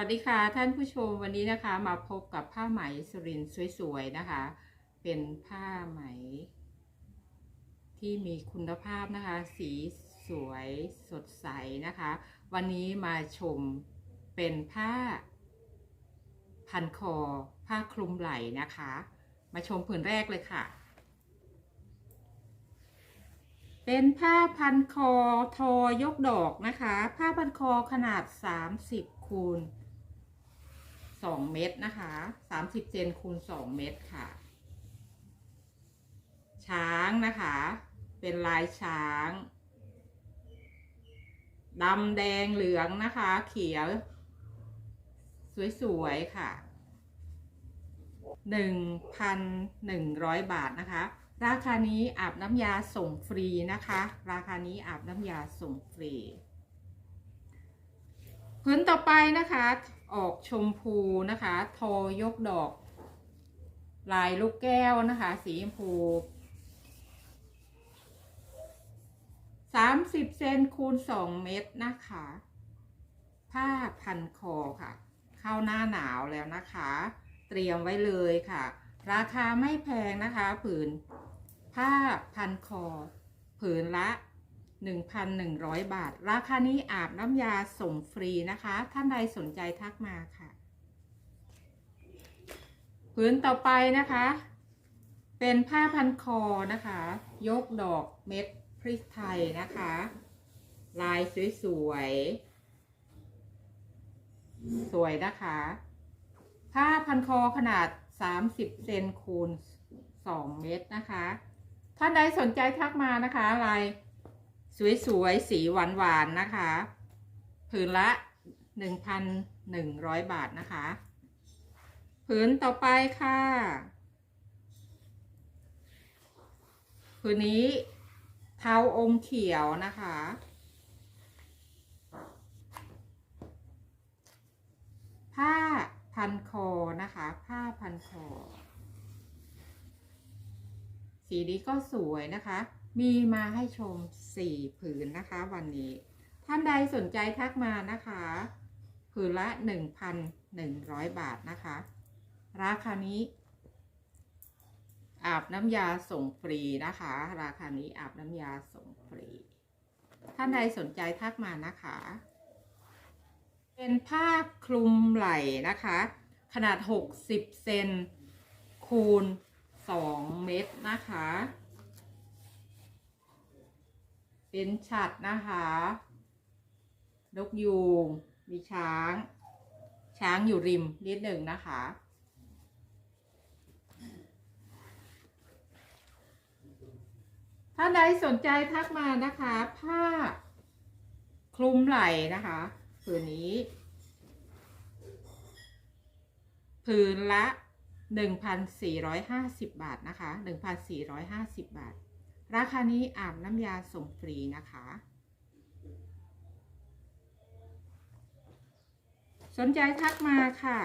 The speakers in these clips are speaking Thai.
วัสดีค่ะท่านผู้ชมวันนี้นะคะมาพบกับผ้าไหมสุรินสวยๆนะคะ เป็นผ้าไหม ที่มีคุณภาพนะคะ สีสวยสดใสนะคะ วันนี้มาชมเป็นผ้า พันคอ ผ้าคลุมไหล่นะคะ มาชมผืนแรกเลยค่ะ เป็นผ้าพันคอทอยกดอกนะคะ ผ้าพันคอขนาด 30คูณ 2เมตรนะคะ30เซนคูณ2เมตรค่ะ ช้างนะคะ เป็นลายช้างดำแดงเหลืองนะคะ เขียว สวยๆค่ะ1,100บาทนะคะ ราคานี้อาบน้ำยาส่งฟรีนะคะ ราคานี้อาบน้ำยาส่งฟรี พื้นต่อไปนะคะ ออกชมพูนะคะ ทอยกดอก ลายลูกแก้วนะคะ สีชมพู30เซนคูณ2เมตรนะคะ ผ้าพันคอค่ะ เข้าหน้าหนาวแล้วนะคะ เตรียมไว้เลยค่ะ ราคาไม่แพงนะคะ ผืน ผ้าพันคอ ผืนละ 1,100 บาท ราคานี้อาบน้ำยาส่งฟรีนะคะ ท่านใดสนใจทักมาค่ะผืนต่อไปนะคะ เป็นผ้าพันคอนะคะ ยกดอกเม็ดพริกไทยนะคะ ลายสวยๆ สวยนะคะ ผ้าพันคอขนาด 30 เซนคูณ 2 เมตรนะคะ ท่านใดสนใจทักมานะคะลาย สวยๆ สีหวานๆ นะคะ ผืนละ 1,100 บาทนะคะ ผืนต่อไปค่ะ ผืนนี้เทาอมเขียวนะคะ ผ้าพันคอนะคะ ผ้าพันคอ สีนี้ก็สวยนะคะ มีมาให้ชมสี่ผืนนะคะ วันนี้ ท่านใดสนใจทักมานะคะ ผืนละ1,100บาทนะคะ ราคานี้อาบน้ำยาส่งฟรีนะคะ ราคานี้อาบน้ำยาส่งฟรี ท่านใดสนใจทักมานะคะ เป็นผ้าคลุมไหล่นะคะ ขนาด 60 เซนคูณ 2 เมตรนะคะ เป็นฉัดนะคะนกยูงมีช้าง ช้างอยู่ริมนิดหนึ่งนะคะ ถ้าใดสนใจทักมานะคะ ผ้าคลุมไหล่นะคะผืนนี้ ผืนละ 1,450 บาทนะคะ 1,450 บาท ราคานี้อาบน้ำยาส่งฟรีนะคะ สนใจทักมาค่ะ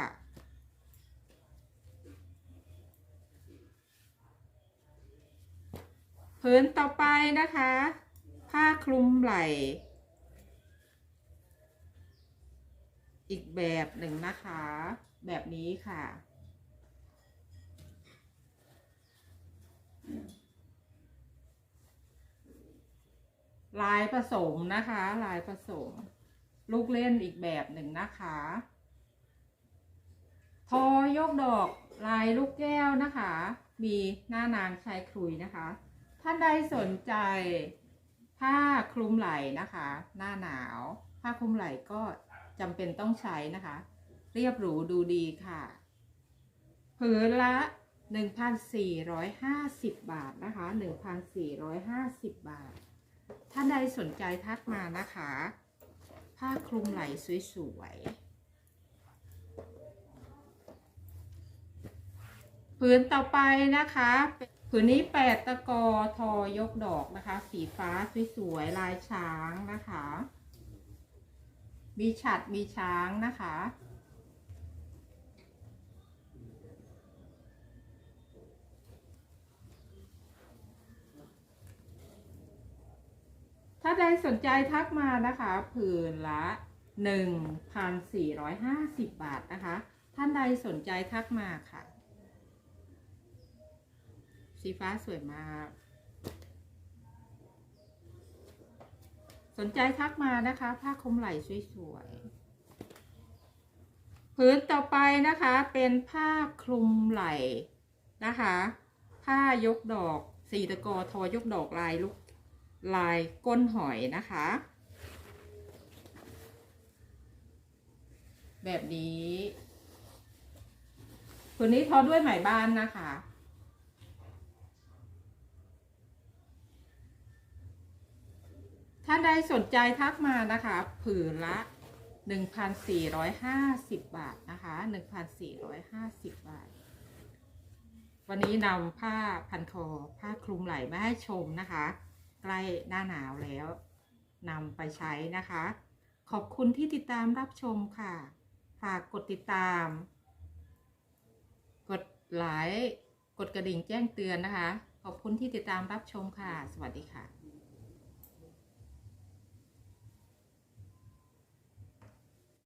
ผืนต่อไปนะคะ ผ้าคลุมไหล่ อีกแบบหนึ่งนะคะ แบบนี้ค่ะ ลายผสมนะคะ ลายผสม ลูกเล่นอีกแบบหนึ่งนะคะ ทอยกดอกลายลูกแก้วนะคะ มีหน้านางชายคลุยนะคะ ท่านใดสนใจ ผ้าคลุมไหล่นะคะ หน้าหนาว ผ้าคลุมไหล่ก็จำเป็นต้องใช้นะคะ เรียบหรูดูดีค่ะ ผืนละ1,450 บาทนะคะ 1,450 บาท ท่านใดสนใจทักมานะคะ ผ้าคลุมไหลสวยๆผืนต่อไปนะคะผืนนี้แปดตะกอทอยกดอกนะคะ สีฟ้าสวยๆลายช้างนะคะ มีฉัดมีช้างนะคะ ใดสนใจทักมานะคะผืนละ 1,450 บาทนะคะ ท่านใดสนใจทักมาค่ะ สีฟ้าสวยมาก สนใจทักมานะคะ ผ้าคลุมไหล่สวยๆพื้นต่อไปนะคะเป็นผ้าคลุมไหล่นะคะ ผ้ายกดอกสีตะกอทอยกดอกลายลูก ลายก้นหอยนะคะ แบบนี้ผืนนี้ทอด้วยไหมบ้านนะคะ ถ้าใดสนใจทักมานะคะ ผืนละ 1,450 บาทนะคะ 1,450 บาท วันนี้นำผ้าพันคอผ้าคลุมไหล่มาให้ชมนะคะ ใกล้หน้าหนาวแล้วนำไปใช้นะคะ ขอบคุณที่ติดตามรับชมค่ะ ฝากกดติดตาม กดไลค์กดกระดิ่งแจ้งเตือนนะคะ ขอบคุณที่ติดตามรับชมค่ะ สวัสดีค่ะ